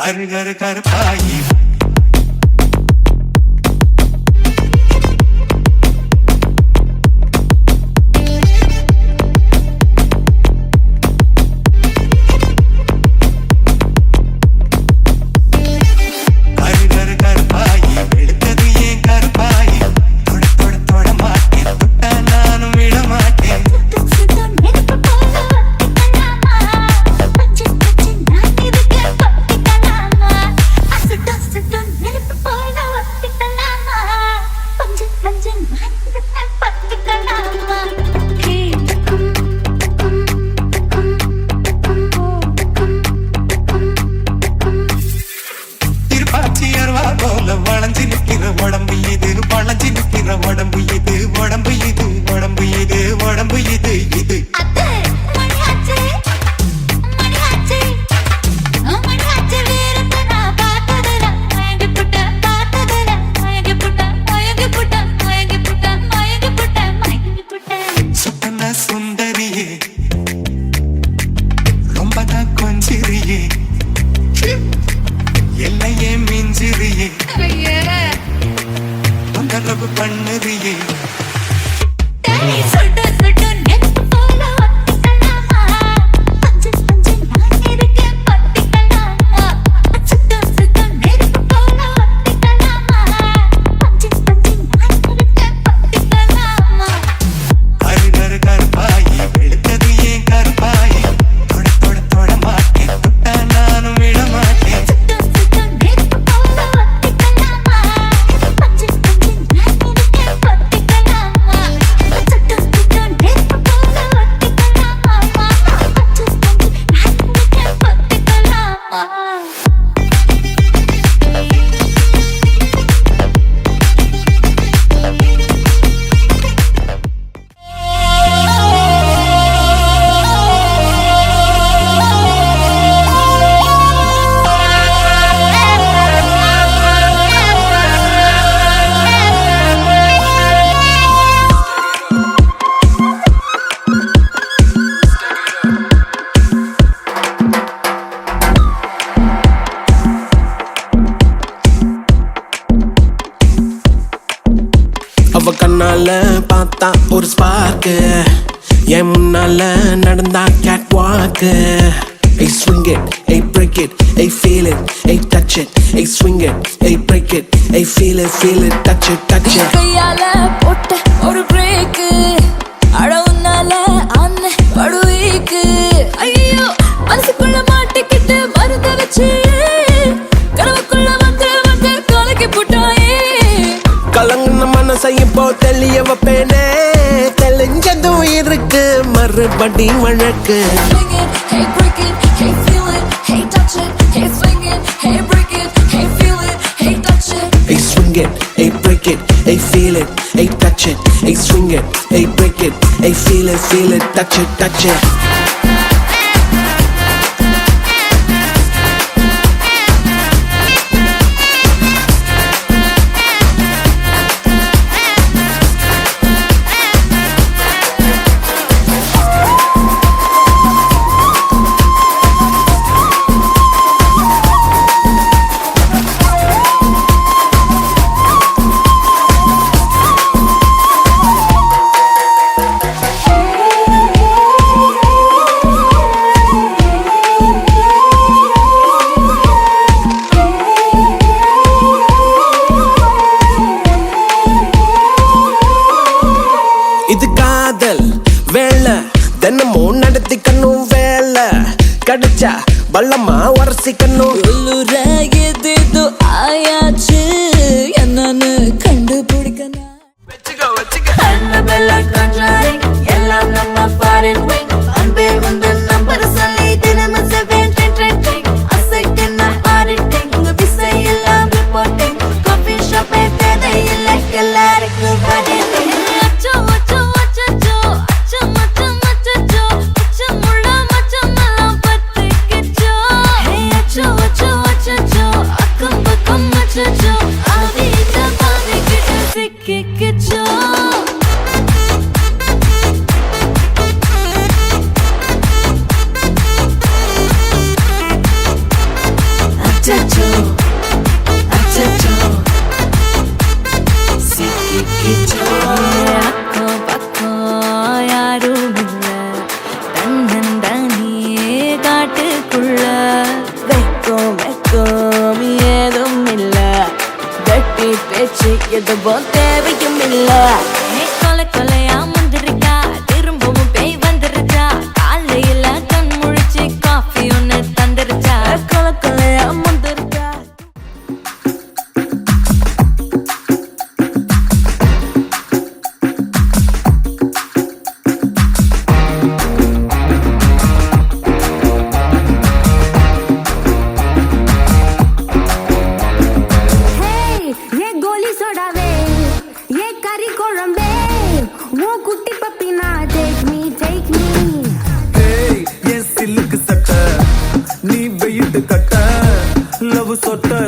கரு கரு கருப்பாகி I swing it I break it I feel it feel it touch it touch it கையால போட்ட ஒரு பிரேக் அட உன்னால அன்ன படுவீக்கு ஐயோ மனசுக்குள்ள மாட்டிக்கிட்டு மருந்து வச்சு. கனவுக்குள்ள வந்து வந்து கலக்கி போட்டாயே. கலங்கின மனசை இப்போ தெளிய வைப்பேனே. தெளிஞ்சதும் இருக்கு மறுபடி வழக்கு. swing it, ayy break it, a feel it, a touch it, a swing it, a break it, a feel it, feel it, touch it, touch it. బల్లమ్మ వరసి కన్ను. It's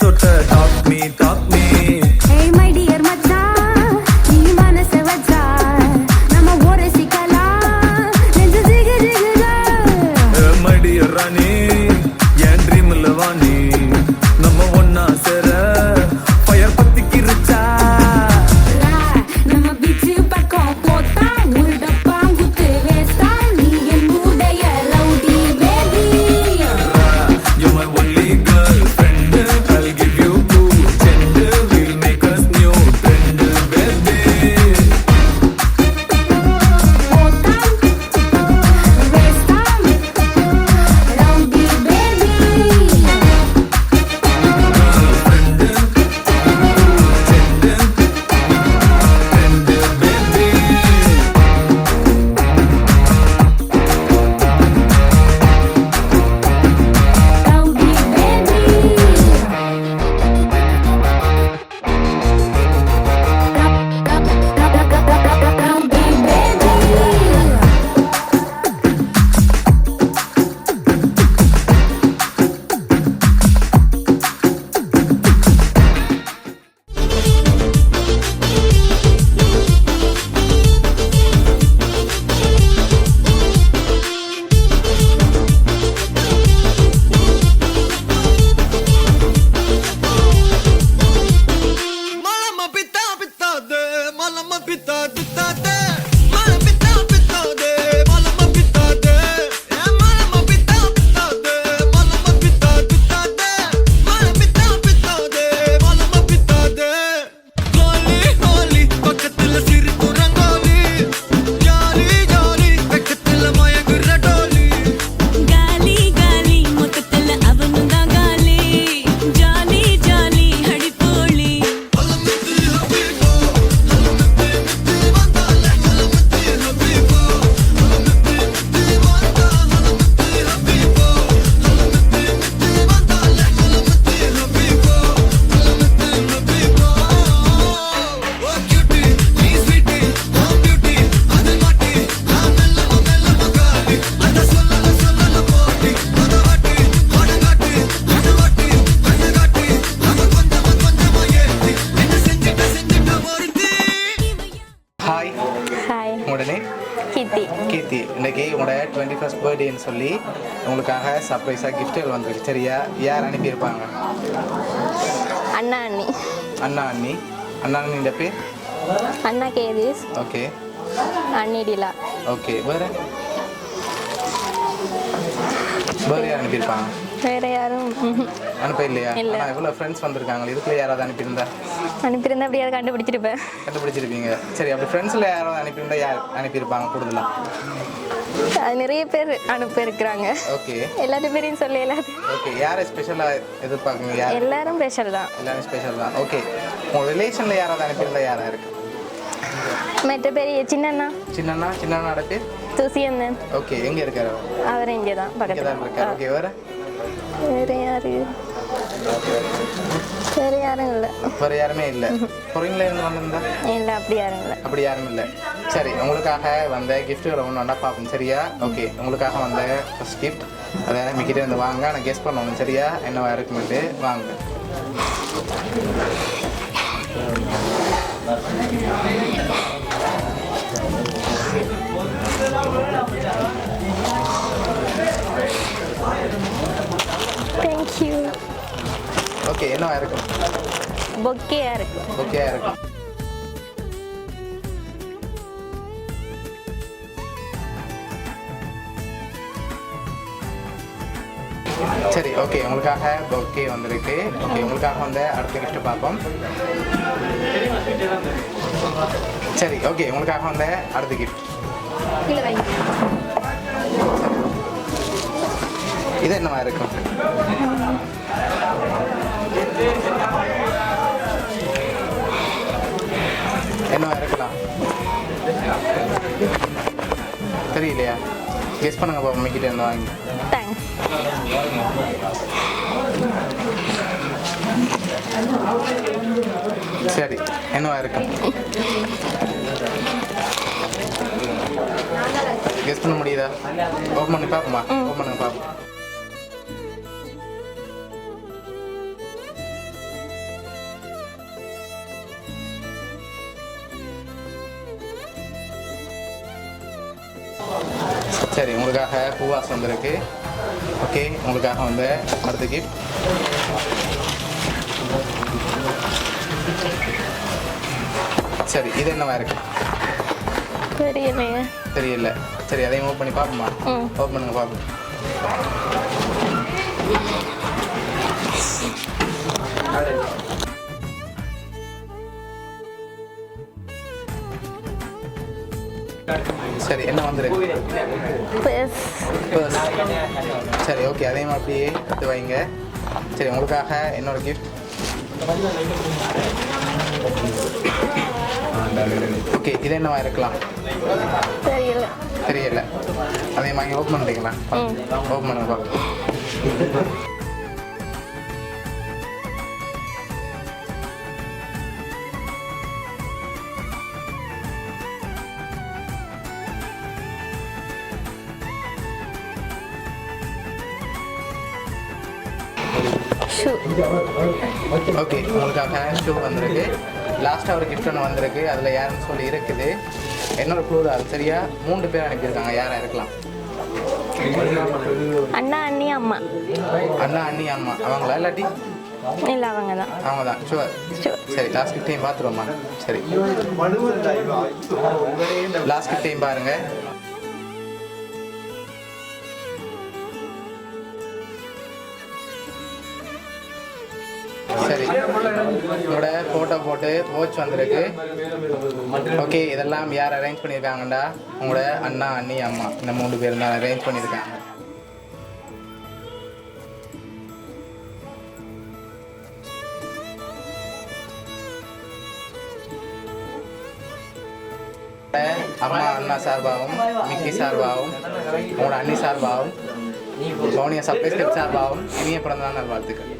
சொட்ட சர்ப்ரைஸாக கிஃப்ட்டுகள் வந்திருக்கு. சரியா யார் அனுப்பியிருப்பாங்க? அண்ணா அண்ணி அண்ணா அண்ணி அண்ணா அண்ணின்ற பேர்? அண்ணா கேதிஸ் ஓகே. அண்ணி டிலா. ஓகே. வேறு? வேறு யார் அனுப்பியிருப்பாங்க? வேற யாரும். அனுப்ப இல்லையா இல்ல. ஆனால் எவ்வளோ ஃப்ரெண்ட்ஸ் வந்திருக்காங்க இதுக்குள்ள யாராவது அனுப்பியிருந்தா? அனுப்பியிருந்தா அப்படியாவது கண்டுபிடிச்சிருப்பேன் கண்டுபிடிச்சிருப்பீங்க. சரி அப்படி ஃப்ரெண்ட்ஸில் யாராவது அனுப்பியிருந்தா யார் அனுப்பியிருப்பாங்க கூடுதலாக நிறைய பேர் அனுப்பி இருக்கிறாங்க ஓகே. எல்லாரும் பேரையும் சொல்ல இயலாது ஓகே யாரை ஸ்பெஷலாக எதிர்பார்க்குங்க யார்? எல்லாரும் ஸ்பெஷல் தான். எல்லாரும் ஸ்பெஷல் தான். ஓகே. உங்கள் ரிலேஷனில் யாராவது அனுப்பியிருந்தா யாராக இருக்கு? மற்ற பெரிய சின்னண்ணா. சின்னண்ணா சின்னண்ணாட பேர்? துசியந்தன். ஓகே எங்கே இருக்காரு அவர்? இங்கே தான் இங்கே தான் இருக்காரு. பக்கத்தில் ஓகே வேறு? வேற யாரு? வேற யாரும் இல்லை. வேறு யாருமே இல்லை. பொறிங்கள இருந்து வந்திருந்தா? இல்லை அப்படி யாரும் இல்லை. அப்படி யாரும் இல்லை. சரி உங்களுக்காக வந்த கிஃப்ட்டுகளை ஒன்று ஒன்றா பார்ப்போம் சரியா? ஓகே உங்களுக்காக வந்த ஃபஸ்ட் கிஃப்ட் அதை மிக்கிட்டே வந்து வாங்க நான் கெஸ் பண்ணணும் சரியா? என்னவா இருக்குமெண்டு வாங்க. தேங்க்யூ ஓகே என்னவா இருக்கும் பொக்கேயாக இருக்கு. ஓகே இருக்கும் சரி ஓகே உங்களுக்காக ஓகே வந்திருக்கு. ஓகே உங்களுக்காக வந்து அடுத்த கிஃப்ட் பார்ப்போம். சரி ஓகே உங்களுக்காக வந்து அடுத்த கிஃப்ட் இது என்னவா இருக்கும்? தெரியலையா? கெஸ் பண்ணுங்க பாப்பா மம்மிக்கிட்ட இருந்து வாங்கி. தேங்க்ஸ் சரி என்னவா இருக்கும் கெஸ் பண்ண முடியுதா? ஓப்பன் பண்ணி பார்ப்போமா? ஓப்பன் பண்ணுங்க பார்ப்போம். சரி உங்களுக்காக பூவாஸ் வந்திருக்கு. ஓகே உங்களுக்காக வந்து அடுத்த கிஃப்ட் சரி இது என்னவா இருக்கு? தெரியலையே. தெரியல. சரி அதையும் ஓப்பன் பண்ணி பார்ப்போமா. ஓப்பன் பண்ணுங்க பார்ப்போம். சரி என்ன வந்துருக்கு Purse. சரி ஓகே அதையும் அப்படியே எடுத்து வைங்க. சரி உங்களுக்காக இன்னொரு கிஃப்ட் ஓகே இது என்னவா இருக்கலாம்? தெரியல. தெரியல. அதையும் வாங்கி ஓப்பன் பண்ணுறீங்களா ஓப்பன் பண்ணுங்க ஷூ ஓகே உங்களுக்காக ஷூ வந்திருக்கு. லாஸ்ட்டாக ஒரு கிஃப்ட் ஒன்று வந்திருக்கு. அதில் யாருன்னு சொல்லி இருக்குது. என்னோட தான் அது சரியா? மூன்று பேர் அனுப்பியிருக்காங்க. யாராக இருக்கலாம்? அண்ணா அண்ணி அம்மா. அண்ணா அண்ணி அம்மா. அவங்களா இல்லாட்டி? இல்லை அவங்க தான் அவங்க தான் ஷுவர். சரி லாஸ்ட் கிஃப்டையும் பார்த்துருவோம்மா. சரி. லாஸ்ட் கிஃப்டையும் பாருங்க. இதோட ஃபோட்டோ போட்டு வாட்ச் வந்திருக்கு. ஓகே இதெல்லாம் யார் அரேஞ்ச் பண்ணியிருக்காங்கடா உங்களோட அண்ணா அண்ணி அம்மா. இந்த மூணு பேர் தான் அரேஞ்ச் பண்ணியிருக்காங்க அம்மா அண்ணா சார்பாகவும் மிக்கி சார்பாகவும் உங்களோட அண்ணி சார்பாகவும் பவுனியா சப்ளைஸ்கர் சார்பாகவும் இனிய பிறந்தநாள் நல்வாழ்த்துக்கள்.